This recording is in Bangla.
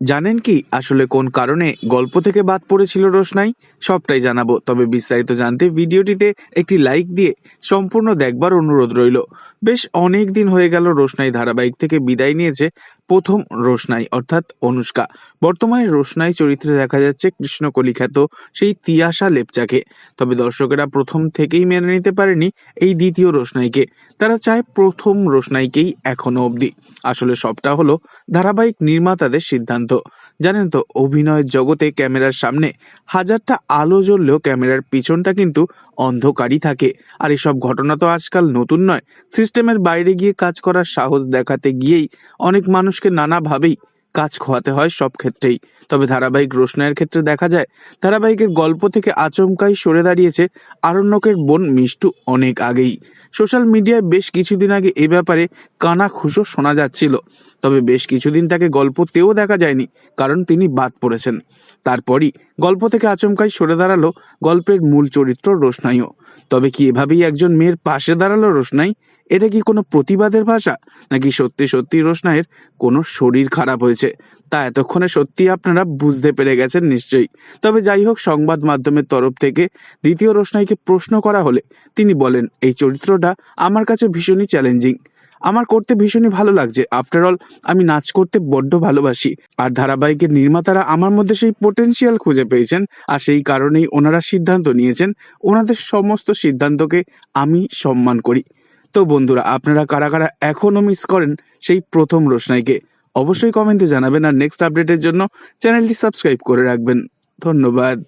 জানেন কি আসলে কোন কারণে গল্প থেকে বাদ পড়েছিল রোশনাই? সবটাই জানাব, তবে বিস্তারিত জানতে ভিডিওটিতে একটি লাইক দিয়ে সম্পূর্ণ দেখবার অনুরোধ রইল। বেশ অনেক দিন হয়ে গেল রোশনাই ধারাবাহিক থেকে বিদায় নিয়েছে প্রথম রোশনাই, অর্থাৎ অনুষ্কা। বর্তমানে রোশনাই চরিত্রে দেখা যাচ্ছে কৃষ্ণ কলিখ্যাত সেই তিয়াশা লেপচাকে। তবে দর্শকেরা প্রথম থেকেই মেনে নিতে পারেনি এই দ্বিতীয় রোশনাইকে। তারা চায় প্রথম রোশনাইকেই এখনও অবধি। আসলে সবটা হলো ধারাবাহিক নির্মাতাদের সিদ্ধান্ত। জানেন তো, অভিনয় জগতে ক্যামেরার সামনে হাজারটা আলো জ্বললেও ক্যামেরার পিছনটা কিন্তু অন্ধকারই থাকে। আর এসব ঘটনা তো আজকাল নতুন নয়। সিস্টেমের বাইরে গিয়ে কাজ করার সাহস দেখাতে গিয়েই অনেক মানুষকে নানাভাবেই কাজ খোয়াতে হয় সব ক্ষেত্রেই। তবে ধারাবাহিক রোশনাইয়ের ক্ষেত্রে দেখা যায়, ধারাবাহিকের গল্প থেকে আচমকাই সরে দাঁড়িয়েছে আরণ্যকের বোন মিষ্টু অনেক আগেই। সোশ্যাল মিডিয়ায় বেশ কিছুদিন আগে এ ব্যাপারে কানা খুশো শোনা যাচ্ছিল। তবে বেশ কিছুদিন তাকে গল্পতেও দেখা যায়নি, কারণ তিনি বাদ পড়েছেন। তারপরই গল্প থেকে আচমকাই সরে দাঁড়াল গল্পের মূল চরিত্র রোশনাইও। তবে কি এভাবেই একজন মেয়ের পাশে দাঁড়াল রোশনাই? এটা কি কোনো প্রতিবাদের ভাষা? নাকি সত্যি সত্যি রোশনাইয়ের কোনো শরীর খারাপ হয়েছে? তা এতক্ষণে সত্যি আপনারা বুঝতে পেরে গেছেন নিশ্চয়ই। তবে যাই হোক, সংবাদ মাধ্যমের তরফ থেকে দ্বিতীয় রোশনাইকে প্রশ্ন করা হলে তিনি বলেন, এই চরিত্রটা আমার কাছে ভীষণই চ্যালেঞ্জিং আমার করতে ভীষণই ভালো লাগছে। আফটার অল আমি নাচ করতে বড্ড ভালোবাসি। আর ধারাবাহিকের নির্মাতারা আমার মধ্যে সেই পোটেনশিয়াল খুঁজে পেয়েছেন আর সেই কারণেই ওনারা সিদ্ধান্ত নিয়েছেন, ওনাদের সমস্ত সিদ্ধান্তকে আমি সম্মান করি। তো বন্ধুরা, আপনারা কারা কারা এখনও মিস করেন সেই প্রথম রোশনাইকে, অবশ্যই কমেন্টে জানাবেন আর নেক্সট আপডেটের জন্য চ্যানেলটি সাবস্ক্রাইব করে রাখবেন। ধন্যবাদ।